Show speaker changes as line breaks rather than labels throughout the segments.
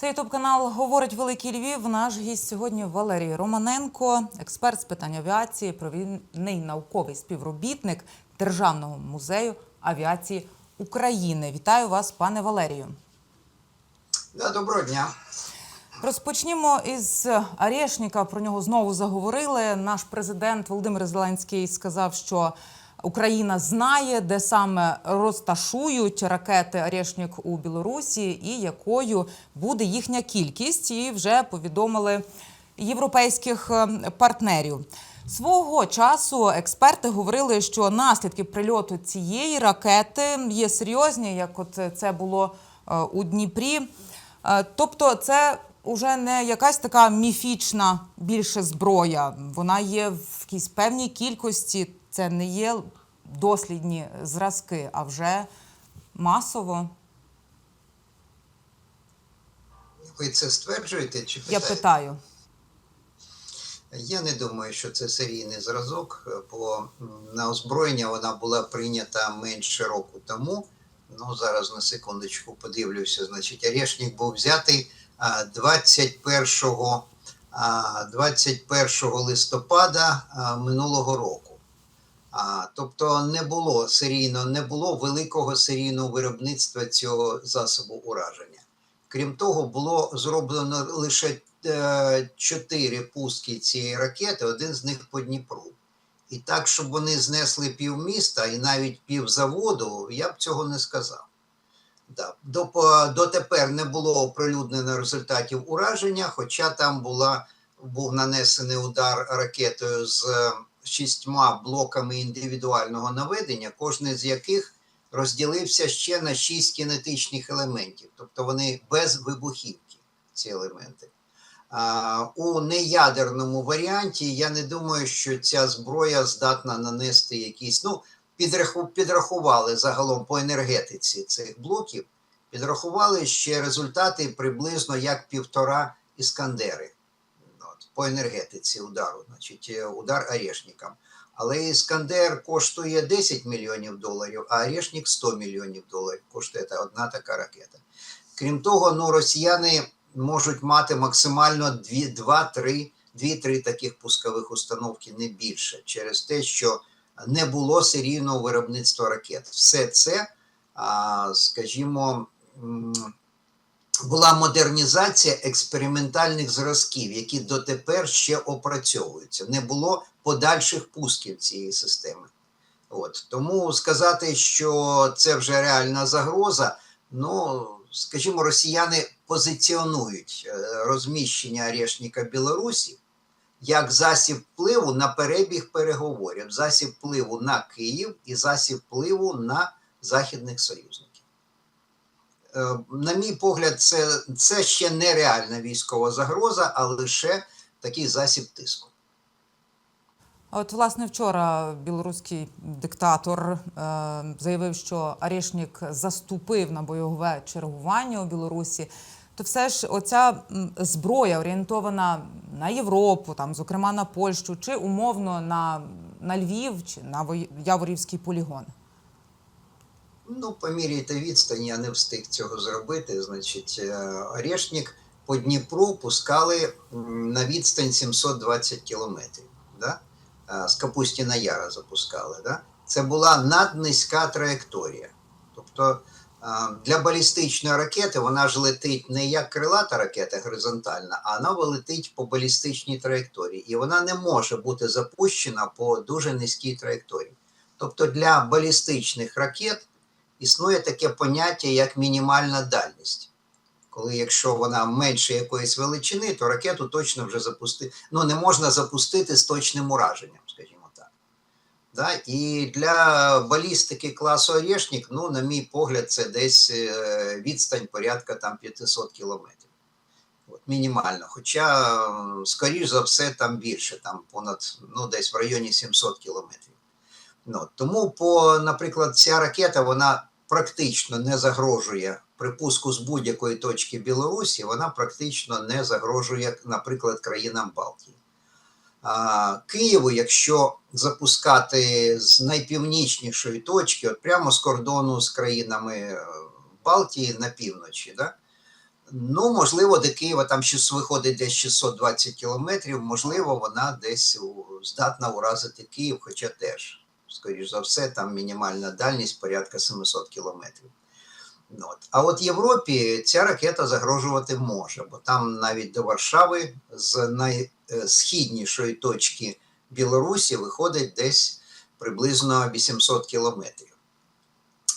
Це ютуб канал Говорить Великий Львів. Наш гість сьогодні Валерій Романенко, експерт з питань авіації, провідний науковий співробітник Державного музею авіації України. Вітаю вас, пане Валерію.
Да, доброго дня.
Розпочнімо із Арешніка. Про нього знову заговорили. Наш президент Володимир Зеленський сказав, що Україна знає, де саме розташують ракети Арешнік у Білорусі і якою буде їхня кількість. І вже повідомили європейських е, партнерів. Свого часу експерти говорили, що наслідки прильоту цієї ракети є серйозні, як от це було е, у Дніпрі. Е, Тобто, це вже не якась така міфічна більше зброя. Вона є в якійсь певній кількості. Це не є дослідні зразки, а вже масово.
Ви це стверджуєте чи
Я питаю.
Я не думаю, що це серійний зразок, бо на озброєння вона була прийнята менше року тому. Ну, зараз на секундочку подивлюся. Значить, Орешник був взятий 21, 21 листопада минулого року. А, тобто не було серійно, не було великого серійного виробництва цього засобу ураження. Крім того, було зроблено лише е, чотири пуски цієї ракети, один з них по Дніпру. І так, щоб вони знесли півміста і навіть півзаводу, я б цього не сказав. Да. Дотепер не було оприлюднено результатів ураження, хоча там була, був нанесений удар ракетою з шістьма блоками індивідуального наведення, кожний з яких розділився ще на шість кінетичних елементів, тобто вони без вибухівки, ці елементи. А, у неядерному варіанті я не думаю, що ця зброя здатна нанести якісь. Ну, підраху, підрахували загалом по енергетиці цих блоків, підрахували ще результати приблизно як півтора іскандери. По енергетиці удару, значить, е, удар Орешникам. Але Іскандер коштує 10 мільйонів доларів, а Орешник 100 мільйонів доларів. Коштує одна така ракета. Крім того, ну, росіяни можуть мати максимально 2-3 2-3 таких пускових установки, не більше, через те, що не було серійного виробництва ракет. Все це, скажімо, була модернізація експериментальних зразків, які дотепер ще опрацьовуються. Не було подальших пусків цієї системи. От. Тому сказати, що це вже реальна загроза, ну, скажімо, росіяни позиціонують е, розміщення Орешника Білорусі як засіб впливу на перебіг переговорів, засіб впливу на Київ і засіб впливу на західних союзників. Е, На мій погляд, це, це ще не реальна військова загроза, а лише такий засіб тиску.
От, власне, вчора білоруський диктатор е, заявив, що Арешнік заступив на бойове чергування у Білорусі. То все ж оця зброя орієнтована на Європу, там, зокрема на Польщу, чи умовно на, на Львів, чи на Яворівський полігон.
Ну, поміряйте відстань, я не встиг цього зробити. Значить, е, Орешник по Дніпру пускали на відстань 720 кілометрів. Да? Е, З Капустіна Яра запускали. Да? Це була наднизька траєкторія. Тобто е, для балістичної ракети вона ж летить не як крилата ракета горизонтальна, а вона летить по балістичній траєкторії. І вона не може бути запущена по дуже низькій траєкторії. Тобто для балістичних ракет існує таке поняття, як мінімальна дальність. Коли якщо вона менше якоїсь величини, то ракету точно вже запустити. Ну, не можна запустити з точним ураженням, скажімо так. Да? І для балістики класу Орешник, ну, на мій погляд, це десь е, відстань порядка там 500 кілометрів. От, мінімально. Хоча, скоріш за все, там більше, там понад ну, десь в районі 700 кілометрів. Ну, тому, по, наприклад, ця ракета вона практично не загрожує припуску з будь-якої точки Білорусі, вона практично не загрожує, наприклад, країнам Балтії. А, Києву, якщо запускати з найпівнічнішої точки, от прямо з кордону з країнами е, Балтії на півночі, да, Ну, можливо, до Києва там щось виходить десь 620 кілометрів. Можливо, вона десь здатна уразити Київ, хоча теж, скоріш за все, там мінімальна дальність порядка 700 кілометрів. Ну, От. А от Європі ця ракета загрожувати може, бо там навіть до Варшави з найсхіднішої точки Білорусі виходить десь приблизно 800 кілометрів.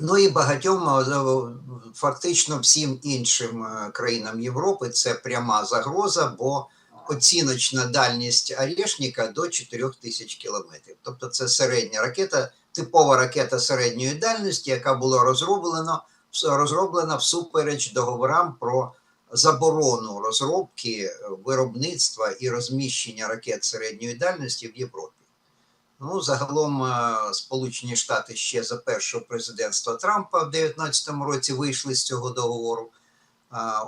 Ну і багатьом е, фактично всім іншим е, країнам Європи це пряма загроза, бо оціночна дальність Орешника до 4000 кілометрів. Тобто це середня ракета, типова ракета середньої дальності, яка була розроблена, розроблена всупереч договорам про заборону розробки, е, виробництва і розміщення ракет середньої дальності в Європі. Ну, загалом, е, Сполучені Штати ще за першого президентства Трампа в 2019 році вийшли з цього договору,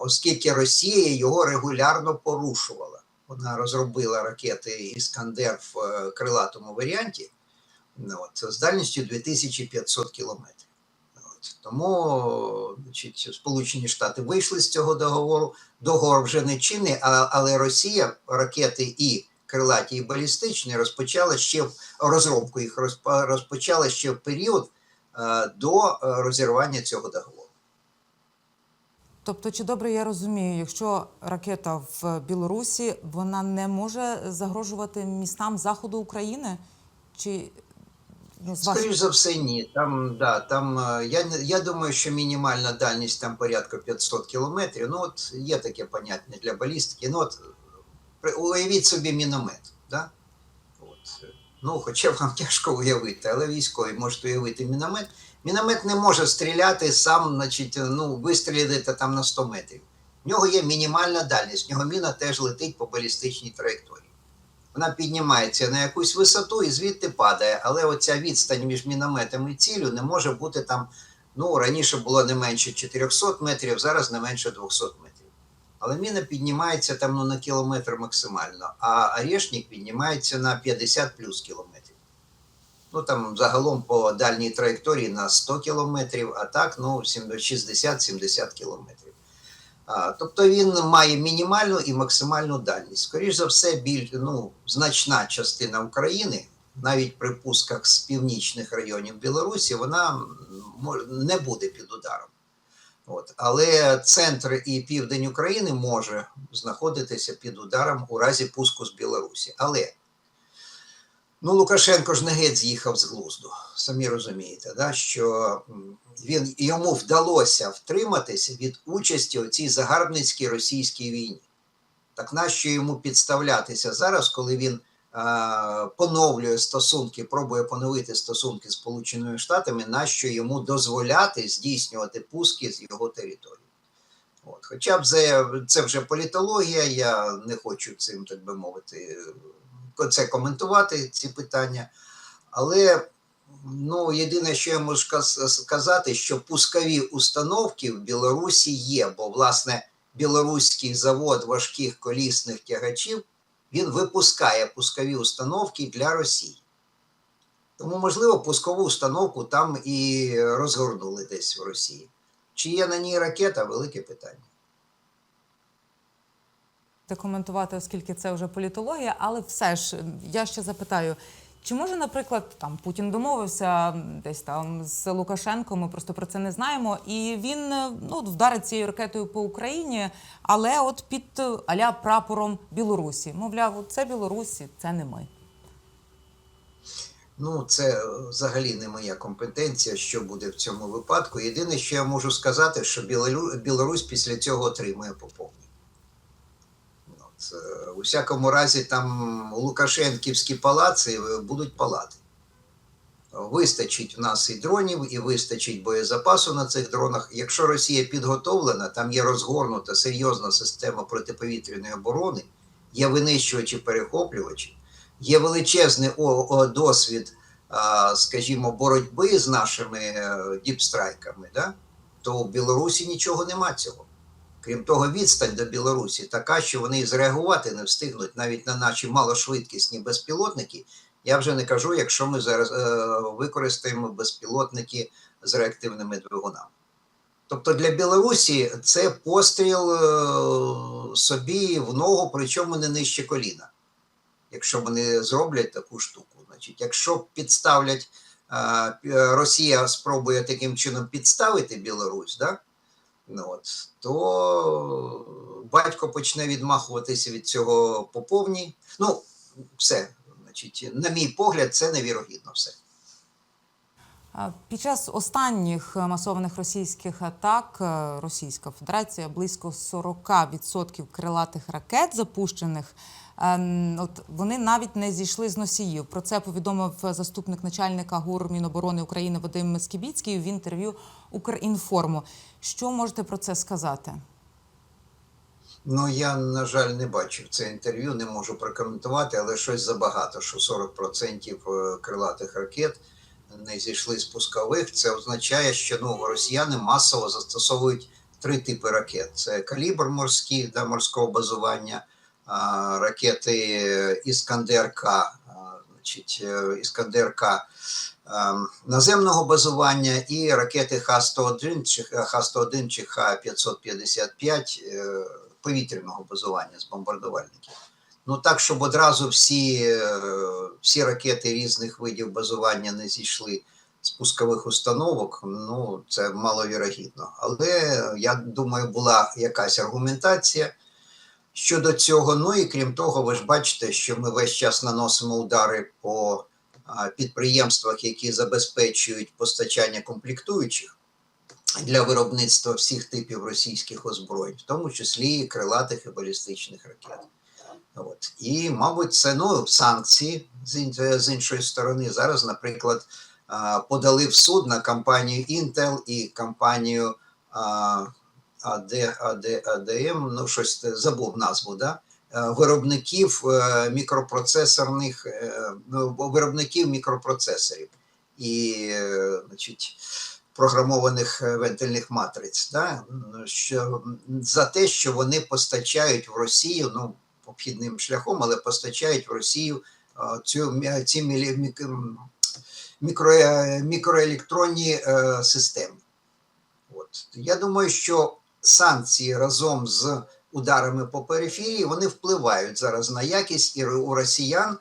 оскільки Росія його регулярно порушувала. Вона розробила ракети Іскандер в е, крилатому варіанті ну, от, з дальністю 2500 кілометрів. От, тому значить, Сполучені Штати вийшли з цього договору. Договор вже не чинний, але Росія ракети і крилаті і балістичні розпочала ще в розробку їх розпочала ще в період е, до е, розірвання цього договору.
Тобто, чи добре я розумію, якщо ракета в Білорусі, вона не може загрожувати містам заходу України? Чи ну, з
за все, ні. Там, да, там, е, я, я думаю, що мінімальна дальність там порядка 500 кілометрів. Ну, от є таке поняття для балістики. Ну, от, уявіть собі міномет. Да? Ну, хоча вам тяжко уявити, але військові можуть уявити міномет. Міномет не може стріляти сам, значить, ну, вистрілити там на 100 метрів. В нього є мінімальна дальність, в нього міна теж летить по балістичній траєкторії. Вона піднімається на якусь висоту і звідти падає. Але оця відстань між мінометом і ціллю не може бути там. Ну, раніше було не менше 400 метрів, зараз не менше 200 метрів. Але міна піднімається там ну, на кілометр максимально, а орешник піднімається на 50 плюс кілометрів. Ну там загалом по дальній траєкторії на 100 кілометрів, а так ну, 60-70 кілометрів. А, тобто він має мінімальну і максимальну дальність. Скоріше за все, біль, ну, значна частина України, навіть при пусках з північних районів Білорусі, вона не буде під ударом. От. Але центр і південь України може знаходитися під ударом у разі пуску з Білорусі. Але ну, Лукашенко ж не геть з'їхав з глузду. Самі розумієте, да? що він, йому вдалося втриматися від участі у цій загарбницькій російській війні. Так нащо йому підставлятися зараз, коли він поновлює стосунки, пробує поновити стосунки з Сполученими Штатами, нащо йому дозволяти здійснювати пуски з його території? От. Хоча б це, вже політологія, я не хочу цим, так би мовити, це коментувати, ці питання. Але ну, єдине, що я можу сказати, що пускові установки в Білорусі є, бо власне білоруський завод важких колісних тягачів він випускає пускові установки для Росії. Тому, можливо, пускову установку там і розгорнули десь в Росії. Чи є на ній ракета велике питання.
Коментувати, оскільки це вже політологія, але все ж я ще запитаю. Чи може, наприклад, там Путін домовився десь там з Лукашенком, ми просто про це не знаємо, і він е, ну, вдарить цією ракетою по Україні, але от під е, аля прапором Білорусі. Мовляв, це Білорусі, це не ми.
Ну, це е, взагалі не моя компетенція, що буде в цьому випадку. Єдине, що я можу сказати, що Білорусь після цього отримує по повній. От, е, у всякому разі, там Лукашенківські палаци е, будуть палати. Вистачить в нас і дронів, і вистачить боєзапасу на цих дронах. Якщо Росія підготовлена, там є розгорнута серйозна система протиповітряної оборони, є винищувачі перехоплювачі, є величезний досвід, скажімо, боротьби з нашими е, діпстрайками, да? то в Білорусі нічого нема цього. Крім того, відстань до Білорусі така, що вони зреагувати не встигнуть навіть на наші малошвидкісні безпілотники. Я вже не кажу, якщо ми зараз е, використаємо безпілотники з реактивними двигунами. Тобто для Білорусі це постріл е, собі в ногу, причому не нижче коліна. Якщо вони зроблять таку штуку. Значить, якщо підставлять, е, Росія спробує таким чином підставити Білорусь, да? Ну, от, то батько почне відмахуватися від цього по повній. Ну, все. Значить, на мій погляд, це невірогідно все.
Під час останніх е, масованих російських атак е, Російська Федерація близько 40% крилатих ракет запущених. Ем, От вони навіть не зійшли з носіїв. Про це повідомив заступник начальника ГУР Міноборони України Вадим Скібіцький в інтерв'ю Укрінформу. Що можете про це сказати?
Ну, я, на жаль, не бачив це інтерв'ю, не можу прокоментувати, але щось забагато, що 40% крилатих ракет не зійшли з пускових. Це означає, що ну, росіяни масово застосовують три типи ракет: це калібр морський да, морського базування, ракети Іскандер-К, значить, е, Іскандер-К ем, наземного базування і ракети Х-101 чи Х-101 чи Х-555 е, повітряного базування з бомбардувальників. Ну так, щоб одразу всі, е, всі ракети різних видів базування не зійшли з пускових установок, ну це маловірогідно. Але я думаю, була якась аргументація щодо цього. Ну і крім того, ви ж бачите, що ми весь час наносимо удари по підприємствах, які забезпечують постачання комплектуючих для виробництва всіх типів російських озброєнь, в тому числі і крилатих і балістичних ракет. От. І, мабуть, це ну, санкції з, іншої сторони. Зараз, наприклад, подали в суд на компанію Intel і компанію а, AD, AD, ну щось забув назву, да? е, виробників е, мікропроцесорних, е, ну, виробників мікропроцесорів і значить, програмованих вентильних матриць, да? що, за те, що вони постачають в Росію, ну, обхідним шляхом, але постачають в Росію цю, ці мікро, мікроелектронні системи. От. Я думаю, що санкції разом з ударами по периферії вони впливають зараз на якість, і у росіян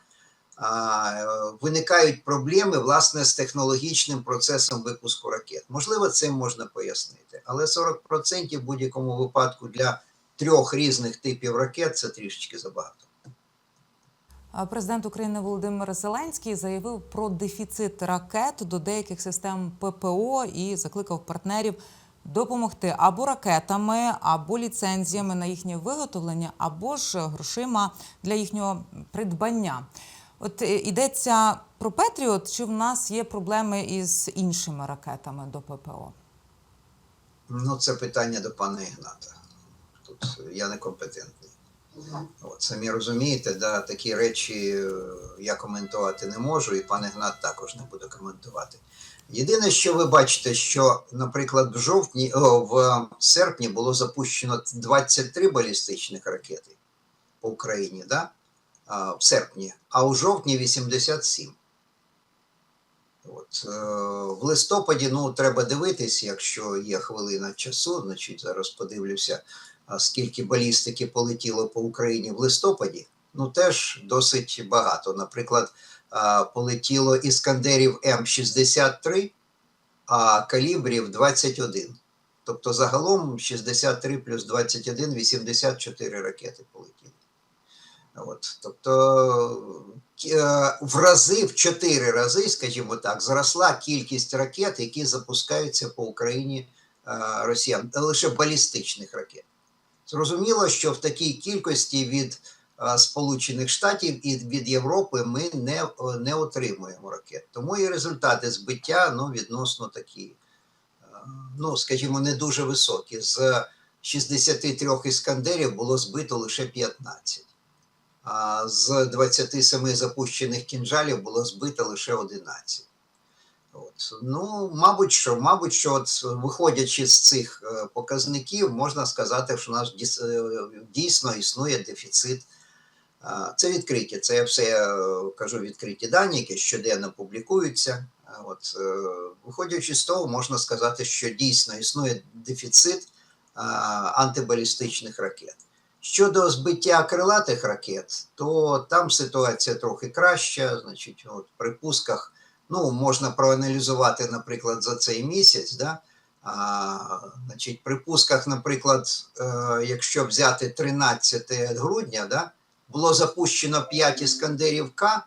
виникають проблеми власне з технологічним процесом випуску ракет. Можливо, цим можна пояснити, але 40% в будь-якому випадку для трьох різних типів ракет це трішечки забагато.
Президент України Володимир Зеленський заявив про дефіцит ракет до деяких систем ППО і закликав партнерів допомогти або ракетами, або ліцензіями на їхнє виготовлення, або ж грошима для їхнього придбання. От ідеться йдеться про Петріот, чи в нас є проблеми із іншими ракетами до ППО?
Ну, це питання до пана Ігната. Тут я не компетентний. От, самі розумієте, да, такі речі е, я коментувати не можу, і пан Ігнат також не буде коментувати. Єдине, що ви бачите, що, наприклад, в жовтні, о, в серпні було запущено 23 балістичних ракети по Україні, да? а, в серпні, а у жовтні 87. От, е, в листопаді ну, треба дивитись, якщо є хвилина часу, значить зараз подивлюся, скільки балістики полетіло по Україні в листопаді. Ну теж досить багато. Наприклад, полетіло іскандерів М63, а калібрів 21. Тобто загалом 63 плюс 21 84 ракети полетіли. От, тобто е, в рази, в чотири рази, скажімо так, зросла кількість ракет, які запускаються по Україні е, росіян, лише балістичних ракет. Зрозуміло, що в такій кількості від е, Сполучених Штатів і від Європи ми не, е, не отримуємо ракет. Тому і результати збиття ну, відносно такі, е, ну, скажімо, не дуже високі. З 63 іскандерів було збито лише 15 а з 27 запущених кінжалів було збито лише 11. От. Ну, мабуть, що, мабуть, що от, виходячи з цих е, показників, можна сказати, що у нас е, дійсно існує дефіцит. Це відкриті, це я все е, кажу відкриті дані, які щоденно публікуються. От, виходячи з того, можна сказати, що дійсно існує дефіцит антибалістичних ракет. Щодо збиття крилатих ракет, то там ситуація трохи краща. Значить, от, при пусках ну, можна проаналізувати, наприклад, за цей місяць. Да? А, значить, при пусках, наприклад, е, якщо взяти 13 грудня, да, було запущено 5 іскандерів К,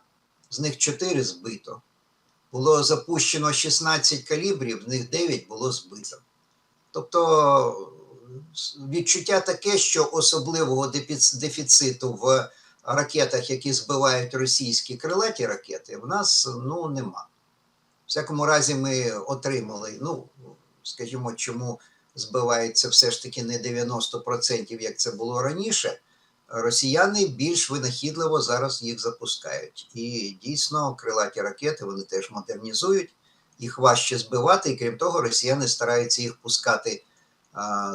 з них 4 збито. Було запущено 16 калібрів, з них 9 було збито. Тобто відчуття таке, що особливого дефіциту в ракетах, які збивають російські крилаті ракети, в нас ну, нема. В всякому разі, ми отримали, ну, скажімо, чому збивається все ж таки не 90%, як це було раніше. Росіяни більш винахідливо зараз їх запускають. І дійсно крилаті ракети вони теж модернізують, їх важче збивати, і крім того, росіяни стараються їх пускати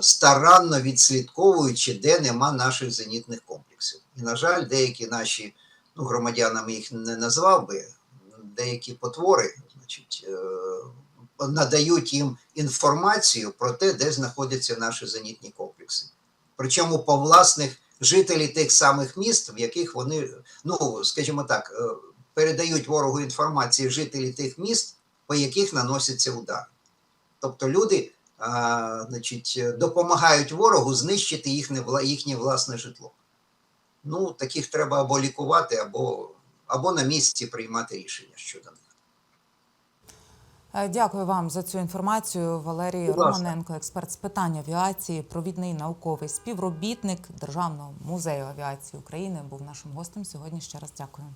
старанно відслідковуючи, де нема наших зенітних комплексів. І, на жаль, деякі наші ну, громадянами їх не назвав би, деякі потвори, значить, е, надають їм інформацію про те, де знаходяться наші зенітні комплекси. Причому по власних жителів тих самих міст, в яких вони, ну скажімо так, е, передають ворогу інформацію жителі тих міст, по яких наносяться удари. Тобто люди а, значить, допомагають ворогу знищити їхнє, їхнє власне житло. Ну, таких треба або лікувати, або, або на місці приймати рішення щодо них.
Е, Дякую вам за цю інформацію. Валерій Романенко, експерт з питань авіації, провідний науковий співробітник Державного музею авіації України, був нашим гостем сьогодні. Ще раз дякую.